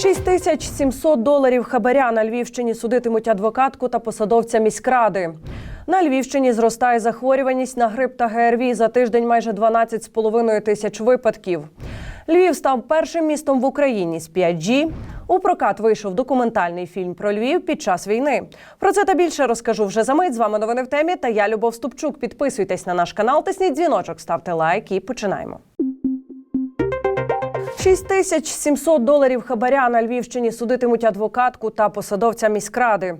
6700 доларів хабаря на Львівщині судитимуть адвокатку та посадовця міськради. На Львівщині зростає захворюваність на грип та ГРВІ. За тиждень майже 12,5 тисяч випадків. Львів став першим містом в Україні з 5G. У прокат вийшов документальний фільм про Львів під час війни. Про це та більше розкажу вже за мить. З вами новини в темі. Та я Любов Ступчук. Підписуйтесь на наш канал, тисніть дзвіночок, ставте лайк і починаємо. 6700 доларів хабаря на Львівщині судитимуть адвокатку та посадовця міськради.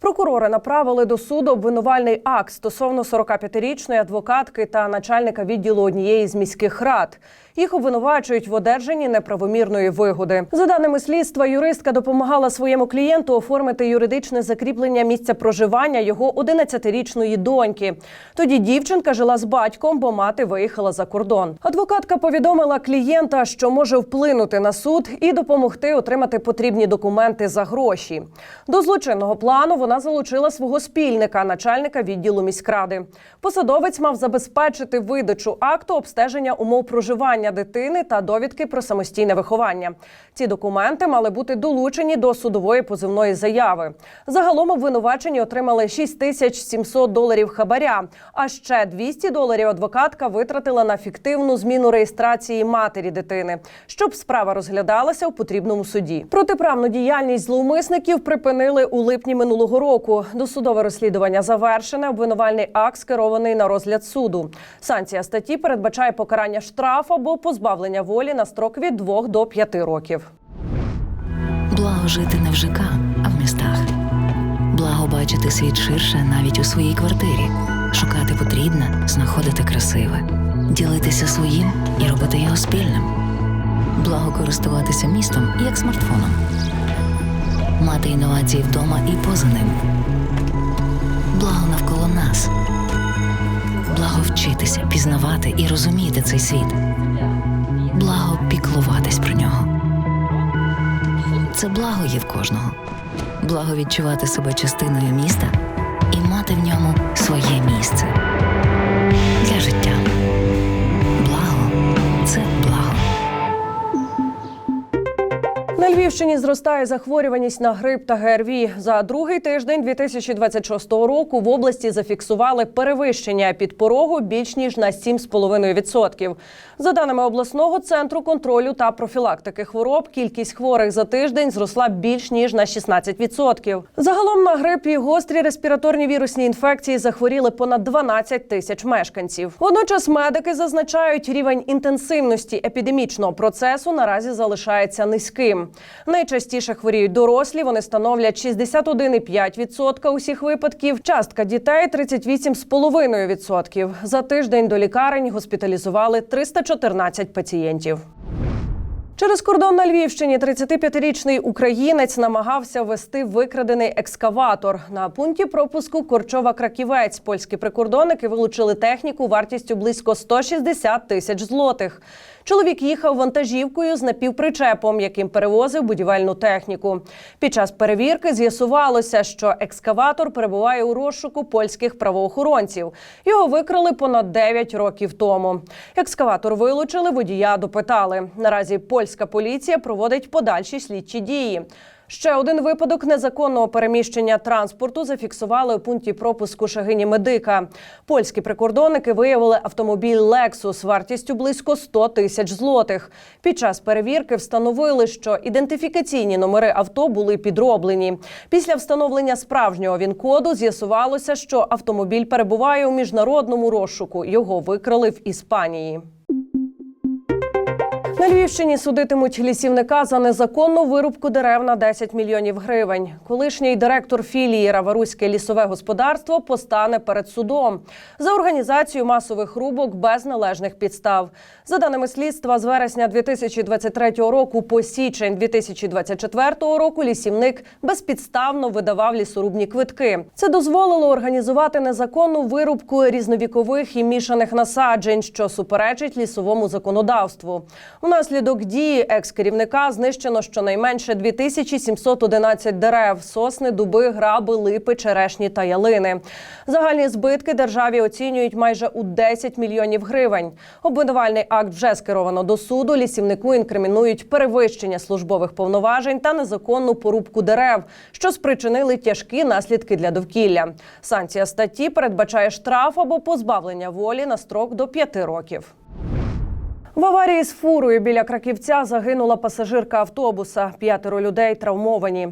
Прокурори направили до суду обвинувальний акт стосовно 45-річної адвокатки та начальника відділу однієї з міських рад. Їх обвинувачують в одержанні неправомірної вигоди. За даними слідства, юристка допомагала своєму клієнту оформити юридичне закріплення місця проживання його 11-річної доньки. Тоді дівчинка жила з батьком, бо мати виїхала за кордон. Адвокатка повідомила клієнта, що може вплинути на суд і допомогти отримати потрібні документи за гроші. До злочинного плану вона залучила свого спільника, начальника відділу міськради. Посадовець мав забезпечити видачу акту обстеження умов проживання дитини та довідки про самостійне виховання. Ці документи мали бути долучені до судової позивної заяви. Загалом обвинувачені отримали 6700 доларів хабаря. А ще 200 доларів адвокатка витратила на фіктивну зміну реєстрації матері дитини, щоб справа розглядалася у потрібному суді. Протиправну діяльність зловмисників припинили у липні минулого року. Досудове розслідування завершене. Обвинувальний акт скерований на розгляд суду. Санкція статті передбачає покарання штраф або позбавлення волі на строк від 2 до 5 років. Благо жити не в ЖК, а в містах. Благо бачити світ ширше навіть у своїй квартирі, шукати потрібне, знаходити красиве, ділитися своїм і робити його спільним. Благо користуватися містом як смартфоном, мати інновації вдома і поза ним. Благо навколо нас. Благо вчитися, пізнавати і розуміти цей світ. Благо піклуватись про нього. Це благо є в кожного. Благо відчувати себе частиною міста і мати в ньому своє місце. Львівщині зростає захворюваність на грип та ГРВІ. За другий тиждень 2026 року в області зафіксували перевищення підпорогу більш ніж на 7,5%. За даними обласного центру контролю та профілактики хвороб, кількість хворих за тиждень зросла більш ніж на 16%. Загалом на грип і гострі респіраторні вірусні інфекції захворіли понад 12 тисяч мешканців. Водночас медики зазначають, рівень інтенсивності епідемічного процесу наразі залишається низьким. Найчастіше хворіють дорослі. Вони становлять 61,5% усіх випадків. Частка дітей 38,5%. За тиждень до лікарень госпіталізували 314 пацієнтів. Через кордон на Львівщині 35-річний українець намагався ввести викрадений екскаватор. На пункті пропуску Корчова-Краківець польські прикордонники вилучили техніку вартістю близько 160 тисяч злотих. Чоловік їхав вантажівкою з напівпричепом, яким перевозив будівельну техніку. Під час перевірки з'ясувалося, що екскаватор перебуває у розшуку польських правоохоронців. Його викрали понад 9 років тому. Екскаватор вилучили, водія допитали. Наразі польська поліція проводить подальші слідчі дії. Ще один випадок незаконного переміщення транспорту зафіксували у пункті пропуску Шагині Медика. Польські прикордонники виявили автомобіль Lexus вартістю близько 100 тисяч злотих. Під час перевірки встановили, що ідентифікаційні номери авто були підроблені. Після встановлення справжнього він-коду з'ясувалося, що автомобіль перебуває у міжнародному розшуку. Його викрали в Іспанії. На Львівщині судитимуть лісівника за незаконну вирубку дерев на 10 мільйонів гривень. Колишній директор філії Раваруське лісове господарство постане перед судом за організацію масових рубок без належних підстав. За даними слідства, з вересня 2023 року по січень 2024 року лісівник безпідставно видавав лісорубні квитки. Це дозволило організувати незаконну вирубку різновікових і мішаних насаджень, що суперечить лісовому законодавству. Внаслідок дії екс-керівника знищено щонайменше 2711 дерев: сосни, дуби, граби, липи, черешні та ялини. Загальні збитки державі оцінюють майже у 10 мільйонів гривень. Обвинувальний акт вже скеровано до суду. Лісівнику інкримінують перевищення службових повноважень та незаконну порубку дерев, що спричинили тяжкі наслідки для довкілля. Санкція статті передбачає штраф або позбавлення волі на строк до 5 років. В аварії з фурою біля Краківця загинула пасажирка автобуса. П'ятеро людей травмовані.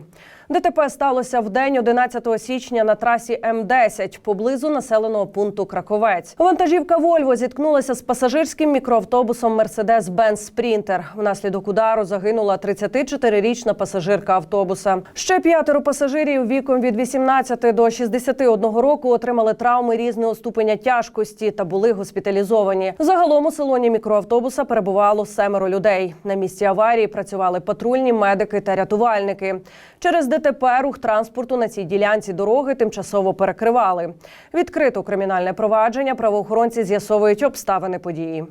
ДТП сталося в день 11 січня на трасі М10 поблизу населеного пункту Краковець. Вантажівка Вольво зіткнулася з пасажирським мікроавтобусом Мерседес Бенц Спрінтер. Внаслідок удару загинула 34-річна пасажирка автобуса. Ще п'ятеро пасажирів віком від 18 до 61 року отримали травми різного ступеня тяжкості та були госпіталізовані. Загалом у салоні мікроавтобуса перебувало семеро людей. На місці аварії працювали патрульні медики та рятувальники. Через ДТП рух транспорту на цій ділянці дороги тимчасово перекривали. Відкрито кримінальне провадження. Правоохоронці з'ясовують обставини події.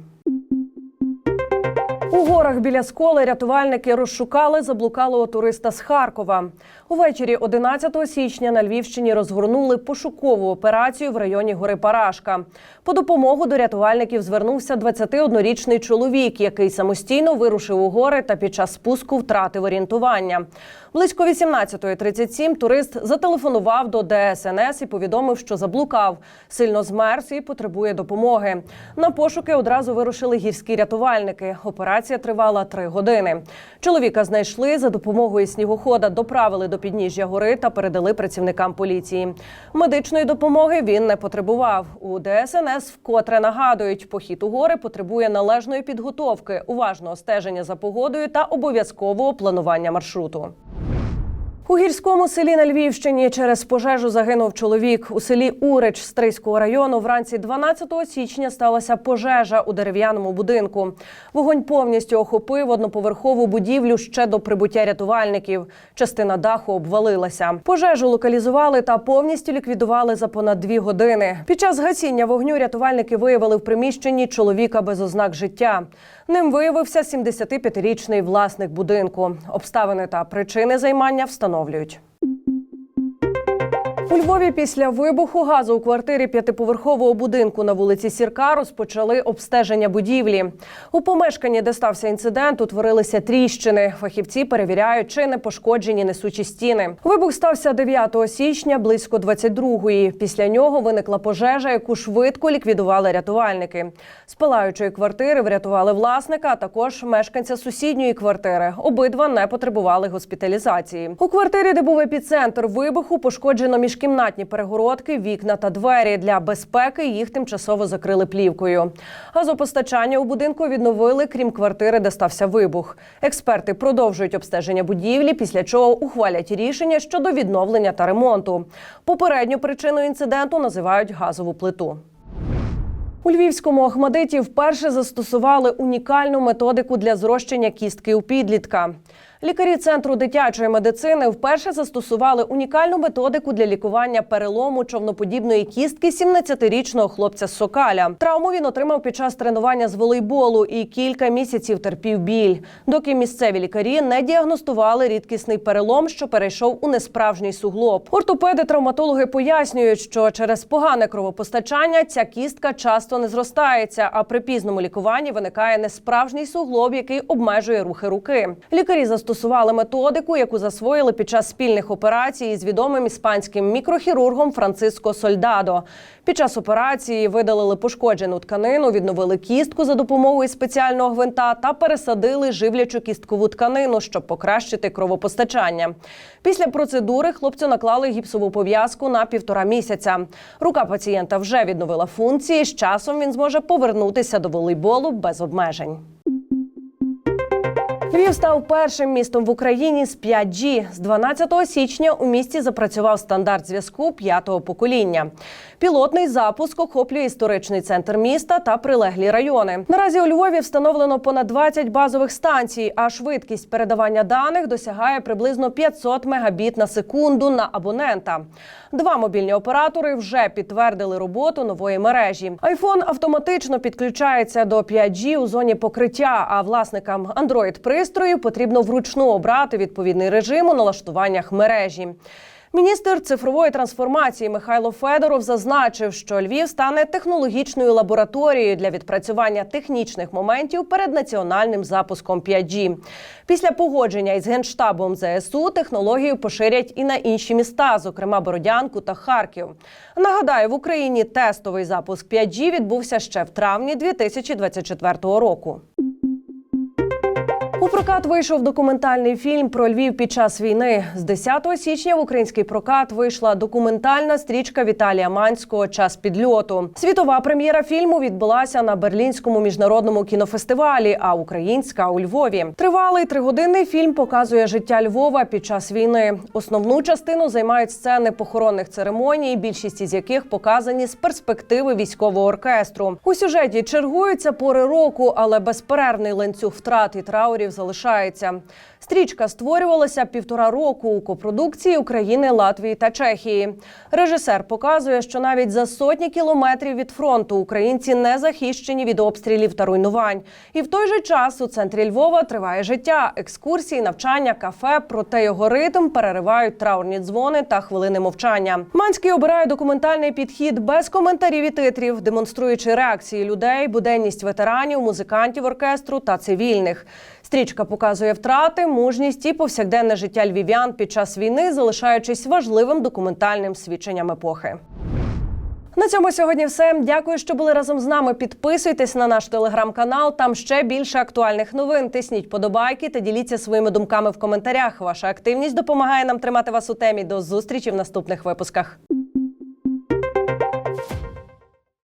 У горах біля сколи рятувальники розшукали заблукалого туриста з Харкова. Увечері 11 січня на Львівщині розгорнули пошукову операцію в районі гори Парашка. По допомогу до рятувальників звернувся 21-річний чоловік, який самостійно вирушив у гори та під час спуску втратив орієнтування. Близько 18.37 турист зателефонував до ДСНС і повідомив, що заблукав, сильно змерз і потребує допомоги. На пошуки одразу вирушили гірські рятувальники. Операція тривала три години. Чоловіка знайшли за допомогою снігохода, доправили до підніжжя гори та передали працівникам поліції. Медичної допомоги він не потребував. У ДСНС вкотре нагадують, похід у гори потребує належної підготовки, уважного стеження за погодою та обов'язкового планування маршруту. У гірському селі на Львівщині через пожежу загинув чоловік. У селі Урич Стрийського району вранці 12 січня сталася пожежа у дерев'яному будинку. Вогонь повністю охопив одноповерхову будівлю ще до прибуття рятувальників. Частина даху обвалилася. Пожежу локалізували та повністю ліквідували за понад дві години. Під час гасіння вогню рятувальники виявили в приміщенні чоловіка без ознак життя. Ним виявився 75-річний власник будинку. Обставини та причини займання встановлюють. У Львові після вибуху газу у квартирі п'ятиповерхового будинку на вулиці Сірка розпочали обстеження будівлі. У помешканні, де стався інцидент, утворилися тріщини. Фахівці перевіряють, чи не пошкоджені несучі стіни. Вибух стався 9 січня близько 22-ї. Після нього виникла пожежа, яку швидко ліквідували рятувальники. З палаючої квартири врятували власника, а також мешканця сусідньої квартири. Обидва не потребували госпіталізації. У квартирі, де був епіцентр вибуху, пошкоджено міжкімнатні перегородки, вікна та двері. Для безпеки їх тимчасово закрили плівкою. Газопостачання у будинку відновили, крім квартири, де стався вибух. Експерти продовжують обстеження будівлі, після чого ухвалять рішення щодо відновлення та ремонту. Попередню причиною інциденту називають газову плиту. У Львівському Охмадиті вперше застосували унікальну методику для зрощення кістки у підлітка. Лікарі центру дитячої медицини вперше застосували унікальну методику для лікування перелому човноподібної кістки 17-річного хлопця з Сокаля. Травму він отримав під час тренування з волейболу і кілька місяців терпів біль, доки місцеві лікарі не діагностували рідкісний перелом, що перейшов у несправжній суглоб. Ортопеди-травматологи пояснюють, що через погане кровопостачання ця кістка часто не зростається, а при пізному лікуванні виникає несправжній суглоб, який обмежує рухи руки. Лікарі застосували методику, яку засвоїли під час спільних операцій з відомим іспанським мікрохірургом Франциско Сольдадо. Під час операції видалили пошкоджену тканину, відновили кістку за допомогою спеціального гвинта та пересадили живлячу кісткову тканину, щоб покращити кровопостачання. Після процедури хлопцю наклали гіпсову пов'язку на півтора місяця. Рука пацієнта вже відновила функції. З часом він зможе повернутися до волейболу без обмежень. Львів став першим містом в Україні з 5G. З 12 січня у місті запрацював стандарт зв'язку п'ятого покоління. Пілотний запуск охоплює історичний центр міста та прилеглі райони. Наразі у Львові встановлено понад 20 базових станцій, а швидкість передавання даних досягає приблизно 500 мегабіт на секунду на абонента. Два мобільні оператори вже підтвердили роботу нової мережі. Айфон автоматично підключається до 5G у зоні покриття. А власникам android пристрою потрібно вручну обрати відповідний режим у налаштуваннях мережі. Міністр цифрової трансформації Михайло Федоров зазначив, що Львів стане технологічною лабораторією для відпрацювання технічних моментів перед національним запуском 5G. Після погодження із генштабом ЗСУ технологію поширять і на інші міста, зокрема Бородянку та Харків. Нагадаю, в Україні тестовий запуск 5G відбувся ще в травні 2024 року. Прокат вийшов документальний фільм про Львів під час війни. З 10 січня в український прокат вийшла документальна стрічка Віталія Манського Час підльоту. Світова прем'єра фільму відбулася на Берлінському міжнародному кінофестивалі, а українська у Львові. Тривалий тригодинний фільм показує життя Львова під час війни. Основну частину займають сцени похоронних церемоній, більшість із яких показані з перспективи військового оркестру. У сюжеті чергуються пори року, але безперервний ланцюг втрат і траурів залишається. Стрічка створювалася півтора року у копродукції України, Латвії та Чехії. Режисер показує, що навіть за сотні кілометрів від фронту українці не захищені від обстрілів та руйнувань. І в той же час у центрі Львова триває життя, екскурсії, навчання, кафе. Проте його ритм переривають траурні дзвони та хвилини мовчання. Манський обирає документальний підхід без коментарів і титрів, демонструючи реакції людей, буденність ветеранів, музикантів оркестру та цивільних. Стрічка показує втрати, мужність і повсякденне життя львів'ян під час війни, залишаючись важливим документальним свідченням епохи. На цьому сьогодні все. Дякую, що були разом з нами. Підписуйтесь на наш телеграм-канал. Там ще більше актуальних новин. Тисніть подобайки та діліться своїми думками в коментарях. Ваша активність допомагає нам тримати вас у темі. До зустрічі в наступних випусках.